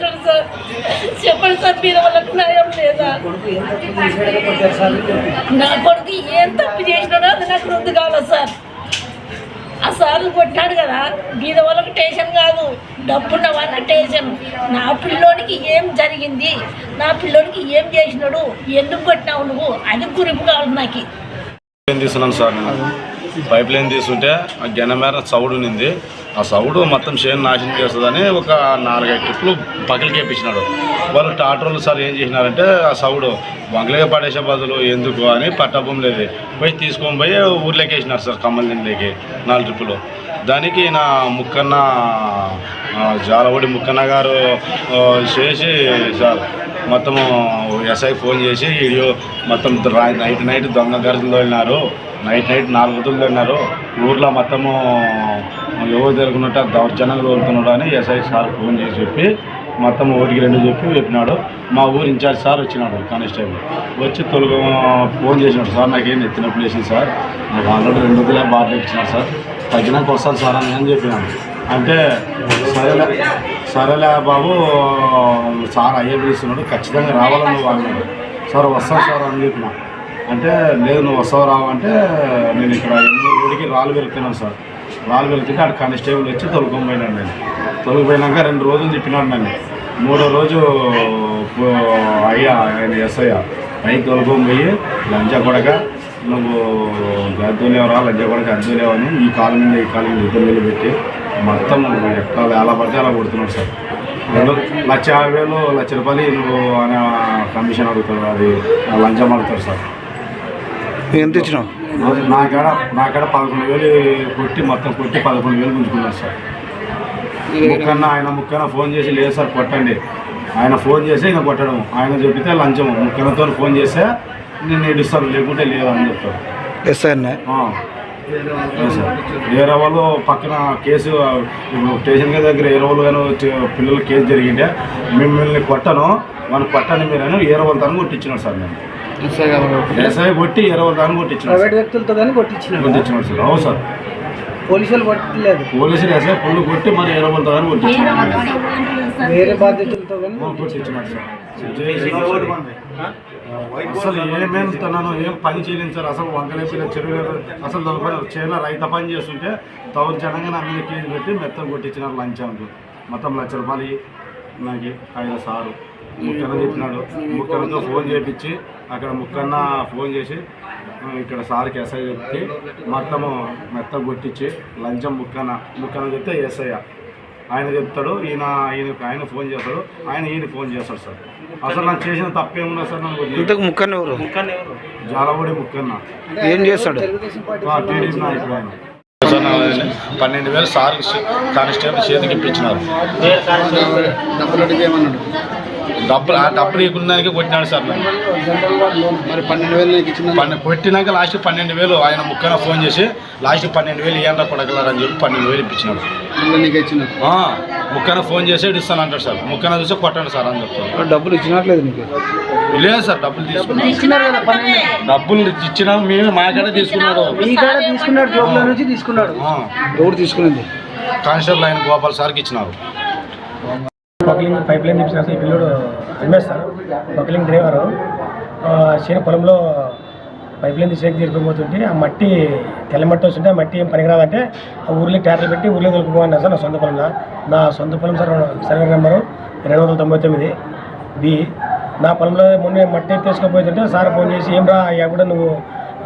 చేశాడు సార్. చెప్పండి సార్ మీద వాళ్ళకి న్యాయం లేదా? నా కొడుకు ఏం తప్పు చేసినాడో అది నాకు రుద్దు కావాలి సార్. ఆ సార్ కొట్టినాడు కదా మీద వాళ్ళకి టేషన్ కాదు. డబ్బున్న వాళ్ళ టేషన్. నా పిల్లోనికి ఏం జరిగింది? నా పిల్లోనికి ఏం చేసినాడు? ఎందుకు కొట్టినావు నువ్వు? అది గురింపు కావాలి నాకు. తీసుకున్నాను సార్? నేను పైప్ లైన్ తీసుకుంటే ఆ గెన మేర సౌడు ఉంది ఆ సౌడు మొత్తం చేను నాశనం చేస్తుందని ఒక నాలుగైదు ట్రిప్లు పక్కలకి వాళ్ళు టాటర్లు సార్ ఏం చేసినారంటే ఆ సౌడు వంగలే పడేసే బదులు ఎందుకు అని పట్టబం లేదు. పోయి తీసుకొని పోయి ఊర్లోకి వేసినారు సార్ కమ్మలిండికి నాలుగు ట్రిప్పులు. దానికి నా ముక్కన్న ఆ, జాలవడి ముక్కన్న గారు చేసి సార్ మొత్తము ఎస్ఐ ఫోన్ చేసి వీడియో మొత్తం నైట్ నైట్ దొంగ గరుదులు వెళ్ళినారు నైట్ నైట్ నాలుగు వదులు తిన్నారు. ఊర్లో మొత్తము ఎవరు తిరుగుతున్నట్టు దౌర్జన్యంగా తోలుతున్నాడు అని ఎస్ఐ సార్ ఫోన్ చేసి చెప్పి మొత్తం ఓటికి రెండు చెప్పి చెప్పినాడు. మా ఊరు ఇన్ఛార్జ్ సార్ వచ్చినాడు కానిస్టేబుల్. వచ్చి తొలగ ఫోన్ చేసినాడు. సార్ నాకేం ఎత్తిన ప్లేస్ సార్? నాకు ఆల్రెడీ రెండు వందల బాధలు ఇచ్చినాడు సార్. తగ్గినాక వస్తాను సార్ అని నేను చెప్పినాను. అంటే సరేలే సరేలే బాబు సార్ అయ్యే పిలుస్తున్నాడు. ఖచ్చితంగా రావాలని వాళ్ళు సార్ వస్తాను సార్ అని చెప్పిన. అంటే లేదు నువ్వు వస్తావు రావు? అంటే నేను ఇక్కడ ఎన్నో రోడ్డుకి రాళ్ళు వెళ్తున్నాను సార్. రాళ్ళు వెళ్తుంటే అక్కడ కానిస్టేబుల్ వచ్చి తొలగిపోయినాడు నేను తొలగిపోయినాక రెండు రోజులు చెప్పినాడు నన్ను. మూడో రోజు అయ్యా ఆయన ఎస్ఐ పైకి తొలగం పోయి లంచా కొడక నువ్వు గద్దోలేవరా లంచా కొడక అద్దోలేవు అని ఈ కాలు మీద ఈ కాలు మీద ఇద్దరు వేలు పెట్టి మొత్తం ఎట్లా ఎలా పడితే అలా కొడుతున్నాడు సార్. రెండు లక్ష యాభై వేలు లక్ష రూపాయలు నువ్వు అనే కమిషన్ అడుగుతాడు అది ఆ లంచం అడుగుతాడు సార్. ఎంత ఇచ్చినావు? నా కాడ నా కాడ పదకొండు వేలు కొట్టి మొత్తం కొట్టి పదకొండు వేలు గుంజుకున్నాడు సార్. ముక్కన్న ఆయన ముక్కన్న ఫోన్ చేసి లేదు సార్ కొట్టండి. ఆయన ఫోన్ చేసి ఆయన కొట్టడం. ఆయన చెప్పితే లంచం ముక్కన్నతో ఫోన్ చేస్తే నేను ఇడుస్తాను లేకుంటే లేదు అని చెప్తాడు ఎస్ఐ అన్న ఆ. లేదు సార్. వేరే వాళ్ళు పక్కన కేసు స్టేషన్ దగ్గర వేరే వాళ్ళు కానీ పిల్లల కేసు జరిగింటే మిమ్మల్ని కొట్టను. మనం కొట్టని మీరని వేరే వాళ్ళ దాన్ని కొట్టించినాడు సార్ నేను ఎస్ఐ కొట్టి దాన్ని ప్రైవేట్ సార్. వ్యక్తులతో కానీ సార్. అవును సార్. పోలీసులు కొట్టలేదు. పోలీసులు ఎస్ఐ పుల్లు కొట్టి మరి దాన్ని కొట్టించినాడు. వేరే బాధ్యతలతో కానీ ఆ, కొట్టించినాడు సార్. జై శ్రీరామ్. అసలు ఏమేస్తున్నాను ఏం పని చేయలేదు సార్. అసలు వంకలేపిన చెరువు అసలు దాని పని చేయాల రైత పని చేస్తుంటే దౌర్జన్యంగా నా మీద కేసు పెట్టి మెత్తం కొట్టించినారు లంచానికి. మొత్తం లక్ష రూపాయలు నాకు ఆయన సారు. ముక్కన్న చెప్పినాడు. ముక్కన్నతో ఫోన్ చేయించి అక్కడ ముక్కన్న ఫోన్ చేసి ఇక్కడ సార్కి ఎస్ఐ చెప్తే మొత్తము మెత్తం కొట్టించి లంచం ముక్కన్న ముక్కన్న చెప్తే ఎస్ఐ ఆయన చెప్తాడు ఈయన ఈయన ఆయన ఫోన్ చేస్తాడు ఆయన ఈయన ఫోన్ చేస్తాడు సార్. అసలు నాకు చేసిన తప్పేమున్నా సార్ నాకు ఇంతకు ముక్కన్న ఎవరు? జాలబడి ముక్కన్న. ఏం చేస్తాడు? టీడీపీ నాయకుడు ఆయన. పన్నెండు వేలు సార్ కానిస్టేబుల్ చేతికి ఇప్పించినారు. డబ్బులు ఆ డబ్బులు ఇవ్వడానికి కొట్టినాడు సార్ మరి పన్నెండు వేలు పన్నె కొట్టినాక లాస్ట్ పన్నెండు వేలు ఆయన ముక్కన ఫోన్ చేసి లాస్ట్ పన్నెండు వేలు ఇవ్వండి కొడగలరని చెప్పి పన్నెండు వేలు ఇప్పించినాడు ఆ, ముక్కన ఫోన్ చేసి ఇస్తాను అంటాడు సార్. ముక్కన చూసి కొట్టండి సార్ అని చెప్తాను డబ్బులు ఇచ్చినట్లేదు నీకు? లేదు సార్ డబ్బులు తీసుకున్నాడు ఇచ్చినారు కదా పన్నెండు డబ్బులు ఇచ్చినా మేము మా కాడ తీసుకున్నాడు. మీ కాడ తీసుకున్నాడు జోబుల నుంచి తీసుకున్నాడు. ఆ, ఎవరు తీసుకునేది? కానిస్టేబుల్ ఆయన గోపాల్ సార్కి ఇచ్చినారు. పక్కలింగ్ పైప్ లైన్ తెప్పించిన ఈ పిల్లడు అమ్మేస్తారు. పక్కలింగ్ డ్రైవర్. చేను పొలంలో పైప్ లైన్ తీసేకి తీరుకుపోతుంటే ఆ మట్టి తెల్ల మట్టి వస్తుంటే ఆ మట్టి ఏం పనికిరాదంటే ఆ ఊర్లో ట్యాక్టర్ పెట్టి ఊర్లో దొరుకుపోమన్నారు సార్ నా సొంత పొలంలో. నా సొంత పొలం సార్ సర్వే నెంబరు రెండు వందల తొంభై తొమ్మిది బి. నా పొలంలో మొన్న మట్టి తీసుకుపోతుంటే సార్ ఫోన్ చేసి ఏం రా అయ్యా కూడా నువ్వు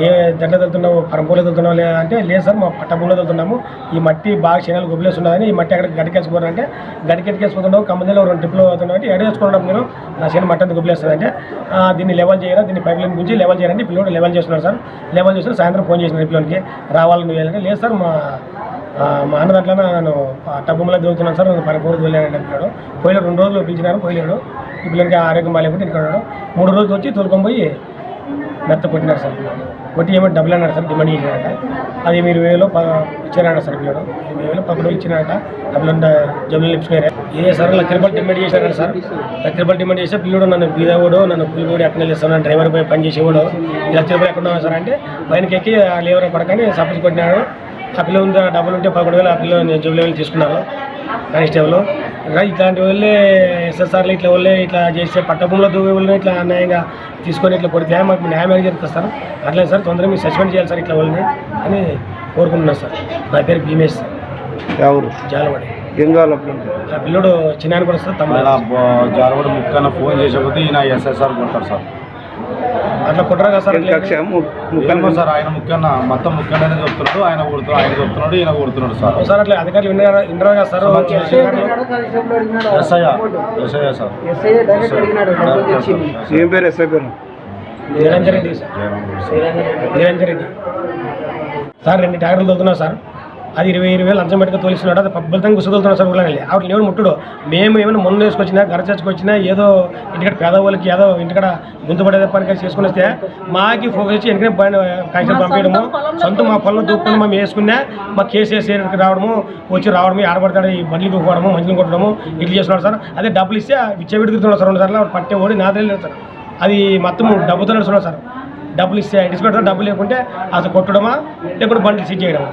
ఏ దండ వెళ్తున్నావు పరంపూలో వెళ్తున్నావు లేదా అంటే లేదు సార్ మా పట్టభూమిలో వెళ్తున్నాము ఈ మట్టి బాగా క్షణాలు గుబ్బిలేస్తున్నదని ఈ మట్టి అక్కడ గడికేసుకున్నారంటే గడికెట్టుకేసుకుంటున్నావు కమ్మదిలో రెండు ట్రిప్లు అవుతున్నావు అంటే ఎడేసుకున్నాం మీరు? నా శని మట్టి అంత గుబ్బిలేస్తుంది దీన్ని లెవెల్ చేయరా దీన్ని పైప్ లైన్ గురించి లెవెల్ చేయాలంటే పిల్లలు లెవెల్ చేస్తున్నారు సార్. లెవెల్ చేస్తున్నారు సాయంత్రం ఫోన్ చేసిన పిల్లలకి రావాలని వెళ్ళాలంటే లేదు సార్ మా మా అన్న దాంట్లో నేను టబ్బులో దిగుతున్నాను సార్ నేను పని వెళ్ళాను అంటున్నాడు పోయిన రెండు రోజులు పిలిచినారు పోయలేడు. ఈ పిల్లలకి ఆరోగ్యం బాగాలేకుంటే ఇక్కడ మూడు రోజులు వచ్చి తోలుకొని పోయి మెత్త కొట్టినారు సార్. కొట్టి ఏమో డబ్బులు అన్నారు సార్ డిమాండ్ చేశారట. అది మీరు వేలో ఇచ్చారట సార్ పిల్లడు వేలో పక్కన ఇచ్చినారట. డబ్బులు జబ్బులు నిలిపినారా ఏ సార్ లక్ష రూపాయలు డిమాండ్ చేశారట సార్. లక్ష రూపాయలు డిమాండ్ చేస్తే పిల్లడు నన్ను బీదవాడు నన్ను పులిగోడు ఎక్కడ చేస్తాను డ్రైవర్ పోయి పని చేసేవాడు. ఈ లక్ష రూపాయలు ఎక్కడ ఉన్నాను సార్ అంటే పైనకి ఎక్కి ఆ లేవర్ పడకని సపోజ్ కొట్టినాడు ఆ పిల్ల ఉంది డబ్బులు ఉంటే పదకొండు వేలు ఆ పిల్ల నేను జబ్బులు వేలు తీసుకున్నాను. కానిస్టేబుల్ ఇట్లాంటి వాళ్ళే ఎస్ఎస్ఆర్లు ఇట్లా వాళ్ళే ఇట్లా చేస్తే పట్టభూమిలో దూగే వాళ్ళని ఇట్లా అన్యాయంగా తీసుకొని ఇట్లా కొడితే మాకు న్యాయం అనేది జరుగుతుంది సార్. అట్లే సార్ తొందరగా మీరు సస్పెండ్ చేయాలి సార్ ఇట్లా వాళ్ళని అని కోరుకుంటున్నాను సార్. నా పేరు భీమేష్ సార్. ఎవరు జాలవాడి. ఏం కావాలి పిల్లడు చిన్న కూడా వస్తుంది ఆయన తమ్ముడు జారవాడు ముక్కన్న ఫోన్ చేసేపోతే ఈయన ఎస్ఎస్ఆర్ కొడతారు సార్. అట్లా కొట్టరా కదా సార్? ఏం అట్లా కక్ష ము- ఏమో ముక్కలు సార్ ఆయన ముక్కన్న మొత్తం ముక్కన్ననే చెప్తున్నాడు. ఆయన కొడుతున్నాడు ఆయన చెప్తున్నాడు ఈయన కొడుతున్నాడు సార్. సార్ అట్లా అధికారులు వినరా కదా సార్? SI SI sir. ఏం పేరు ఎస్ఐ పేరు నిరంజన్ రెడ్డి. సార్. నిరంజన్ రెడ్డి. సార్ రెండు ట్యాక్టర్లు తోలుతున్నా సార్. అది ఇరవై ఇరవై వేలు లంచం పెట్టుకు తోలిస్తున్నాడు. అది పబ్బులతో గుసతోలుతున్నా సార్ ఊళ్ళో వెళ్ళి. ఆవిడ ఎవరు ముట్టుడు. మేము ఏమైనా మొన్న వేసుకొచ్చినా గరచచ్చుకొచ్చినా ఏదో ఇంటికాడ పేదవాళ్ళకి ఏదో ఇంటికాడ గుంతు పడేదే పని చేసుకుని వస్తే మాకి ఫోకస్ చేసి వెనకనే కాగితాలు పంపించడము సొంత మా పొలం దూక్కుని మేము వేసుకున్నా మా కేసు వేసి రావడము వచ్చి రావడము ఆడబడతాడు ఈ బండ్లు దూకోవడము మంచిని కొట్టడము ఇట్లా చేస్తున్నాడు సార్. అదే డబ్బులు ఇస్తే ఇచ్చే విడుతున్నాడు సార్. రెండు సార్లు పట్టే ఓడి నాదే లేదు సార్. అది మొత్తం డబ్బుతో నడుస్తున్నాడు సార్. డబ్బులు ఇస్తే పెడతారు డబ్బులు లేకుంటే అసలు కొట్టడమా లేకుంటే బండ్లు సీజ్ చేయడం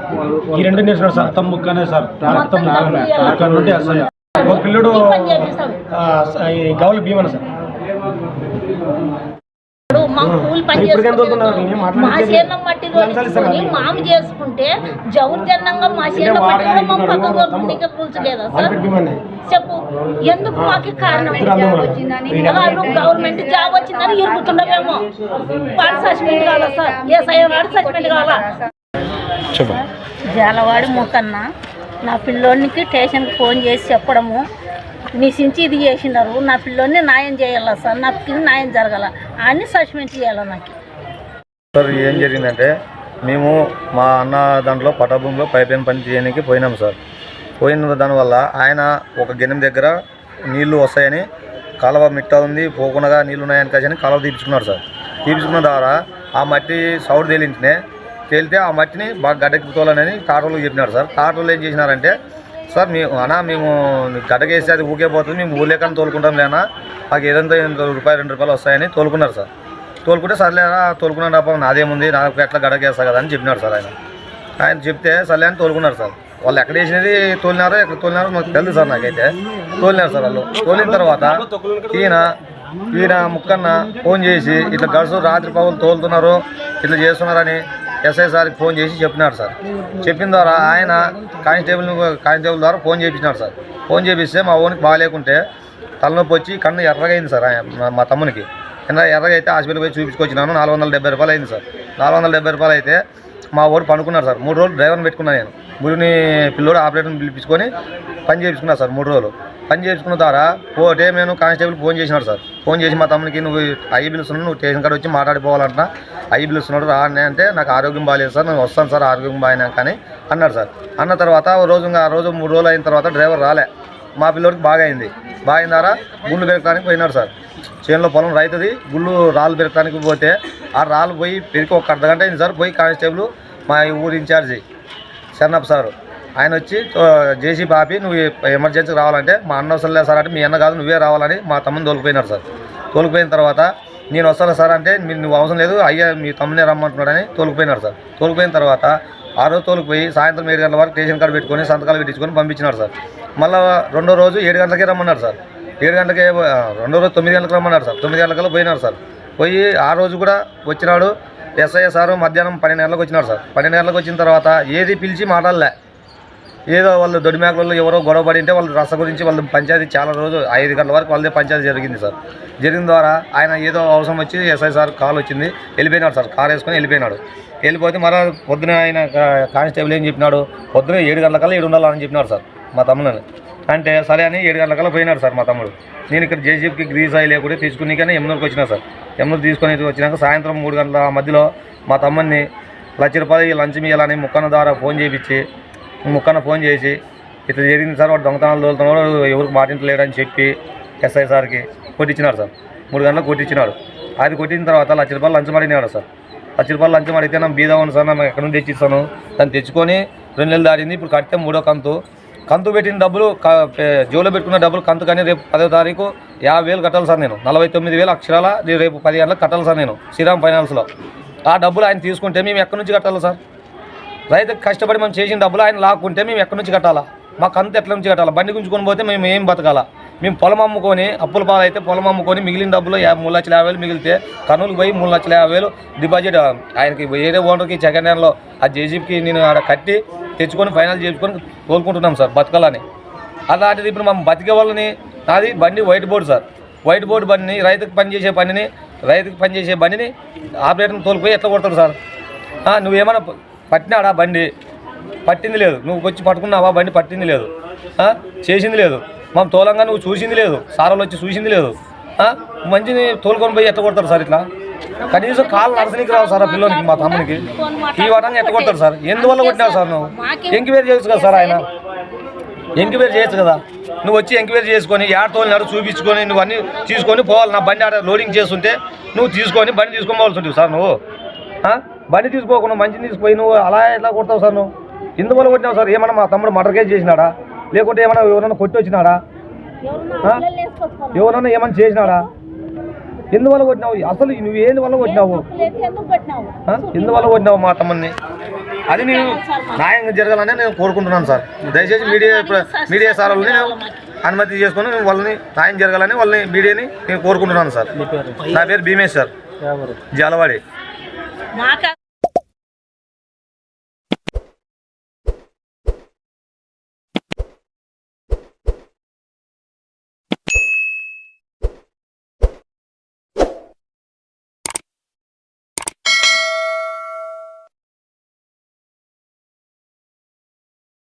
ఈ రెండు నేర్చుకున్నాడు సార్. మొత్తం ముక్కనే సార్. మొత్తం నుండి ఒక పిల్లడు గౌల భీమన సార్. మా కూలి పని మా శీలం మట్టి వాళ్ళు. మాము చేసుకుంటే జౌర్జన్నంగా మా వాడు మట్టి కూడా మా వాడు తోలుకుంటే కూల్చలేదా సార్? చెప్పు. ఎందుకు మాకు కారణం? గవర్నమెంట్ జాబ్ వచ్చిందని ఇరుగుతుండమేమో వాడు సస్పెండ్ కావాలా సార్? ఏ సైన్ వాడు సస్పెండ్ కావాలా? జాలవాడి మూకన్న నా పిల్లోనికి స్టేషన్కి ఫోన్ చేసి చెప్పడము. మీ సించి ఇది చేసినారు నా పిల్లోని న్యాయం చేయాలా సార్? నా పిల్లని న్యాయం జరగాల? అని సస్పెండ్ చేయాలా నాకు? సార్ ఏం జరిగిందంటే మేము మా అన్న దాంట్లో పటాభూమిలో పైప్ లైన్ పని చేయడానికి పోయినాం సార్. పోయిన దానివల్ల ఆయన ఒక గెనెం దగ్గర నీళ్ళు వస్తాయని కాలువ మిట్ట ఉంది పోకుండా నీళ్ళు ఉన్నాయని కాసి కాలువ తీపించుకున్నారు సార్. తీపించుకున్న ద్వారా ఆ మట్టి సౌడ్ తేలించినే తేలితే ఆ మట్టిని బాగా గడ్డెక్కుతోలని టాటోలు చెప్పినారు సార్. టాటోలు ఏం చేసినారంటే సార్ మేము అన్నా మేము గడ్డకేస్తే అది ఊకే పోతుంది మేము ఊలేకని తోలుకుంటాం లేనా? మాకు ఏదంతా ఎనిమిది రూపాయలు రెండు రూపాయలు వస్తాయని తోలుకున్నారు సార్. తోలుకుంటే సర్లేనా తోలుకున్నాను అప్ప నాదేముంది నాకు ఎట్లా గడకేస్తా కదా అని చెప్పినాడు సార్ ఆయన. ఆయన చెప్తే సర్లే అని తోలుకున్నారు సార్. వాళ్ళు ఎక్కడ వేసినది తోలినారో ఎక్కడ తోలినారో మాకు తెలుసు సార్ నాకైతే. తోలినారు సార్ వాళ్ళు. తోలిన తర్వాత ఈయన ఈయన ముక్కన్న ఫోన్ చేసి ఇట్లా గడుసు రాత్రి పావులు తోలుతున్నారు ఇట్లా చేస్తున్నారని ఎస్ఐ సార్కి ఫోన్ చేసి చెప్పినాడు సార్. చెప్పిన ద్వారా ఆయన కానిస్టేబుల్ కానిస్టేబుల్ ద్వారా ఫోన్ చేయించినాడు సార్. ఫోన్ చేపిస్తే మా ఓనికి బాగాలేకుంటే తలనొప్పి వచ్చి కన్ను ఎర్రగైంది సార్ ఆయన మా- తమ్మునికి. కింద ఎర్రగా అయితే హాస్పిటల్కి పోయి చూపించుకొచ్చినాను నాలుగు వందల డెబ్బై రూపాయలు అయింది సార్. నాలుగు వందల డెబ్బై రూపాయలు అయితే మా ఓడి పనుకున్నారు సార్. మూడు రోజులు డ్రైవర్ని పెట్టుకున్నాను నేను. మురిని పిల్లోడు ఆపరేటర్ని పిలిపించుకొని పని చేయించుకున్నా సార్ మూడు రోజులు. పని చేసుకున్న ద్వారా పోతే నేను కానిస్టేబుల్ ఫోన్ చేసినాడు సార్. ఫోన్ చేసి మా తమ్మునికి నువ్వు అయ్యి పిలుస్తున్నావు నువ్వు స్టేషన్ కాడ వచ్చి మాట్లాడిపోవాలంటున్నా. అయ్యి పిలుస్తున్నాడు రా అని అంటే నాకు ఆరోగ్యం బాగాలేదు సార్ నేను వస్తాను సార్ ఆరోగ్యం బాగానే కానీ అన్నాడు సార్. అన్న తర్వాత ఓ రోజు ఆ రోజు మూడు రోజులు అయిన తర్వాత డ్రైవర్ రాలే. మా పిల్లోడికి బాగా అయింది. బాగా అయిన ద్వారా గుళ్ళు పెరగడానికి పోయినాడు సార్. చేనులో పొలం రైతుది గుళ్ళు రాళ్ళు పెరగడానికి పోతే ఆ రాళ్ళు పోయి పెరిగి ఒక అర్ధగంట అయింది సార్. పోయి కానిస్టేబుల్ మా ఊరు ఇన్ఛార్జి శరణప్ప సార్ ఆయన వచ్చి జేసీ బాపి నువ్వు ఎమర్జెన్సీకి రావాలంటే మా అన్న వస్తలే సార్ అంటే మీ అన్న కాదు నువ్వే రావాలని మా తమ్ముని తోలిపోయినారు సార్. తోలిపోయిన తర్వాత నేను వస్తాను సార్ అంటే నువ్వు అవసరం లేదు అయ్యా మీ తమ్మునే రమ్మంటున్నాడని తోలిపోయినారు సార్. తోలిపోయిన తర్వాత ఆ రోజు తోలిపోయి సాయంత్రం ఏడు గంటల వరకు రేషన్ కార్డు పెట్టుకొని సంతకాలు పెట్టించుకొని పంపించినారు సార్. మళ్ళీ రెండో రోజు ఏడు గంటలకే రమ్మన్నారు సార్. ఏడు గంటలకే రెండో రోజు తొమ్మిది గంటలకు రమ్మన్నారు సార్. తొమ్మిది గంటలకల్లా పోయినారు సార్. పోయి ఆ రోజు కూడా వచ్చినాడు ఎస్ఐఎస్ఆర్ సార్ మధ్యాహ్నం పన్నెండు గంటలకు వచ్చినాడు సార్. పన్నెండు గంటలకు వచ్చిన తర్వాత ఏది పిలిచి మాట్లాడలే. ఏదో వాళ్ళు దొడి మేకలలో ఎవరో గొడవ పడి ఉంటే వాళ్ళు రస గురించి వాళ్ళు పంచాయతీ చాలా రోజు ఐదు గంటల వరకు వాళ్ళదే పంచాయతీ జరిగింది సార్. జరిగిన ద్వారా ఆయన ఏదో అవసరం వచ్చి ఎస్ఐ సార్ కాల్ వచ్చింది. వెళ్ళిపోయినాడు సార్. కార్ వేసుకొని వెళ్ళిపోయినాడు. వెళ్ళిపోతే మరో పొద్దున ఆయన కానిస్టేబుల్ ఏం చెప్పినాడు? పొద్దున ఏడు గంటలకల్లా ఏడు ఉండాలని చెప్పినాడు సార్ మా తమ్ముడు అంటే సరే అని ఏడు గంటలకల్లా పోయినాడు సార్ మా తమ్ముడు. నేను ఇక్కడ జేసీబీకి గ్రీస్ అయ్యి లేకుండా తీసుకుని ఎమ్నూరుకి వచ్చినా సార్. ఎమ్నూరు తీసుకొని వచ్చినాక సాయంత్రం మూడు గంటల మధ్యలో మా తమ్ముడిని లక్ష రూపాయలు లంచం ఇవ్వాలని ముక్కన ద్వారా ఫోన్ చేయించి ముక్కన్న ఫోన్ చేసి ఇట్లా జరిగింది సార్ వాడు దొంగతనాలు దొరుకుతున్నాడు ఎవరికి మాటించలేడని చెప్పి ఎస్ఐ సార్కి కొట్టించినాడు సార్. మూడు గంటలకు కొట్టించినాడు అది కొట్టిన తర్వాత లక్ష రూపాయలు లంచం అడిగినాడు సార్. లక్ష రూపాయలు లంచం అడిగితే నా బీదా ఉంది సార్ నాకు ఎక్కడి నుండి తెచ్చిస్తాను? దాన్ని తెచ్చుకొని రెండు నెలలు దాటింది. ఇప్పుడు కడితే మూడో కంతు. కంతు పెట్టిన డబ్బులు జోలో పెట్టుకున్న డబ్బులు కంతు కానీ రేపు పదో తారీఖు యాభై వేలు కట్టాలి సార్ నేను. నలభై తొమ్మిది వేలు అక్షరాల రేపు పది గంటలకు కట్టాలి సార్ నేను. శ్రీరామ్ ఫైనాన్స్లో. ఆ డబ్బులు ఆయన తీసుకుంటే మేము ఎక్కడి నుంచి కట్టాలి సార్? రైతు కష్టపడి మనం చేసిన డబ్బులు ఆయన లాక్కుంటే మేము ఎక్కడి నుంచి కట్టాలా? మాకు అంత ఎట్ల నుంచి కట్టాలా? బండి గుంజుకొని పోతే మేము ఏం బతకాలా? మేము పొలం అమ్ముకొని అప్పుల పాలైతే పొలం అమ్ముకొని మిగిలిన డబ్బులు మూడు లక్షల యాభై వేలు మిగిలితే కర్నూలుకి పోయి మూడు లక్షల యాభై వేలు డిపాజిట్ ఆయనకి వేరే ఓనర్కి సెకండ్ హ్యాండ్లో ఆ జేసీబీకి నేను ఆడ కట్టి తెచ్చుకొని ఫైనల్ చేసుకొని కోలుకుంటున్నాం సార్ బతకాలని. అలాంటిది ఇప్పుడు మనం బతికే వాళ్ళని నాది బండి white board sir. White board బండిని రైతుకు పనిచేసే పనిని రైతుకు పనిచేసే బండిని ఆపరేటర్ని తోలిపోయి ఎట్లా కొడతాడు సార్? నువ్వేమైనా పట్టినాడా బండి? పట్టింది లేదు. నువ్వు వచ్చి పట్టుకున్నావా? బండి పట్టింది లేదు. చేసింది లేదు. మనం తోలంగా నువ్వు చూసింది లేదు. సారోలు వచ్చి చూసింది లేదు. మంచిని తోలుకొని పోయి ఎట్ట కొడతారు సార్ ఇట్లా? కనీసం కాళ్ళు నడసనికి రావు సార్ ఆ పిల్లోనికి మా తమ్మునికి. ఈ వాటంగా ఎట్ట కొడతారు సార్. ఎందువల్ల కొట్టినావు సార్ నువ్వు? ఎంక్వైరీ చేయొచ్చు కదా సార్ ఆయన? ఎంక్వైరీ చేయొచ్చు కదా? నువ్వు వచ్చి ఎంక్వైరీ చేసుకొని యాడ తోలినాడు చూపించుకొని నువ్వు అన్నీ తీసుకొని పోవాలి. నా బండి ఆడ లోడింగ్ చేస్తుంటే నువ్వు తీసుకొని బండి తీసుకొని పోవాల్సి ఉంటుంది సార్ నువ్వు. బండి తీసుకోకుండా మంచిని తీసుకుపోయి నువ్వు అలా ఎట్లా కొడతావు సార్ నువ్వు? ఎందువల్ల కొట్టినావు సార్? ఏమన్నా మా తమ్ముడు మటర్ కేసు చేసినాడా? లేకుంటే ఏమన్నా ఎవరన్నా కొట్టి వచ్చినాడా? ఎవరన్నా ఏమన్నా చేసినాడా? ఎందువల్ల కొట్టినావు? అసలు నువ్వు ఏంది వల్ల కొట్టినావు? ఎందువల్ల కొట్టినావు? మా తమ్ముడిని? అది నేను న్యాయంగా జరగాలని నేను కోరుకుంటున్నాను సార్. దయచేసి మీడియా మీడియా సార్? వాళ్ళని నేను అనుమతి చేసుకొని నేను వాళ్ళని న్యాయం జరగాలని వాళ్ళని మీడియాని నేను కోరుకుంటున్నాను సార్. నా పేరు భీమేష్ సార్. జాలవాడి. మాకు?